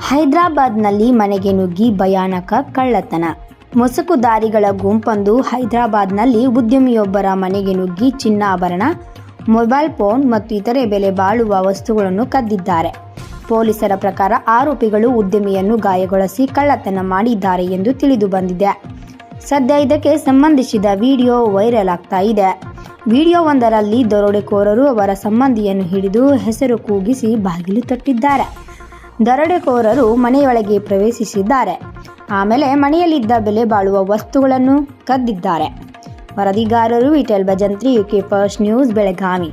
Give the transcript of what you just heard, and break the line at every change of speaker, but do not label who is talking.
ಹೈದರಾಬಾದ್ನಲ್ಲಿ ಮನೆಗೆ ನುಗ್ಗಿ ಭಯಾನಕ ಕಳ್ಳತನ. ಮೊಸಕುದಾರಿಗಳ ಗುಂಪೊಂದು ಹೈದರಾಬಾದ್ನಲ್ಲಿ ಉದ್ಯಮಿಯೊಬ್ಬರ ಮನೆಗೆ ನುಗ್ಗಿ ಚಿನ್ನಾಭರಣ, ಮೊಬೈಲ್ ಫೋನ್ ಮತ್ತು ಇತರೆ ಬೆಲೆ ಬಾಳುವ ವಸ್ತುಗಳನ್ನು ಕದ್ದಿದ್ದಾರೆ. ಪೊಲೀಸರ ಪ್ರಕಾರ ಆರೋಪಿಗಳು ಉದ್ಯಮಿಯನ್ನು ಗಾಯಗೊಳಿಸಿ ಕಳ್ಳತನ ಮಾಡಿದ್ದಾರೆ ಎಂದು ತಿಳಿದು ಬಂದಿದೆ. ಸದ್ಯ ಇದಕ್ಕೆ ಸಂಬಂಧಿಸಿದ ವಿಡಿಯೋ ವೈರಲ್ ಆಗ್ತಾ ಇದೆ. ವಿಡಿಯೋ ಒಂದರಲ್ಲಿ ದರೋಡೆಕೋರರು ಅವರ ಸಂಬಂಧಿಯನ್ನು ಹಿಡಿದು ಹೆಸರು ಕೂಗಿಸಿ ಬಾಗಿಲು ತಟ್ಟಿದ್ದಾರೆ. ದರೋಡೆಕೋರರು ಮನೆಯೊಳಗೆ ಪ್ರವೇಶಿಸಿದ್ದಾರೆ. ಆಮೇಲೆ ಮನೆಯಲ್ಲಿದ್ದ ಬೆಲೆ ಬಾಳುವ ವಸ್ತುಗಳನ್ನು ಕದ್ದಿದ್ದಾರೆ. ವರದಿಗಾರರು Vittal Bhajantri, UK first news, Belagavi.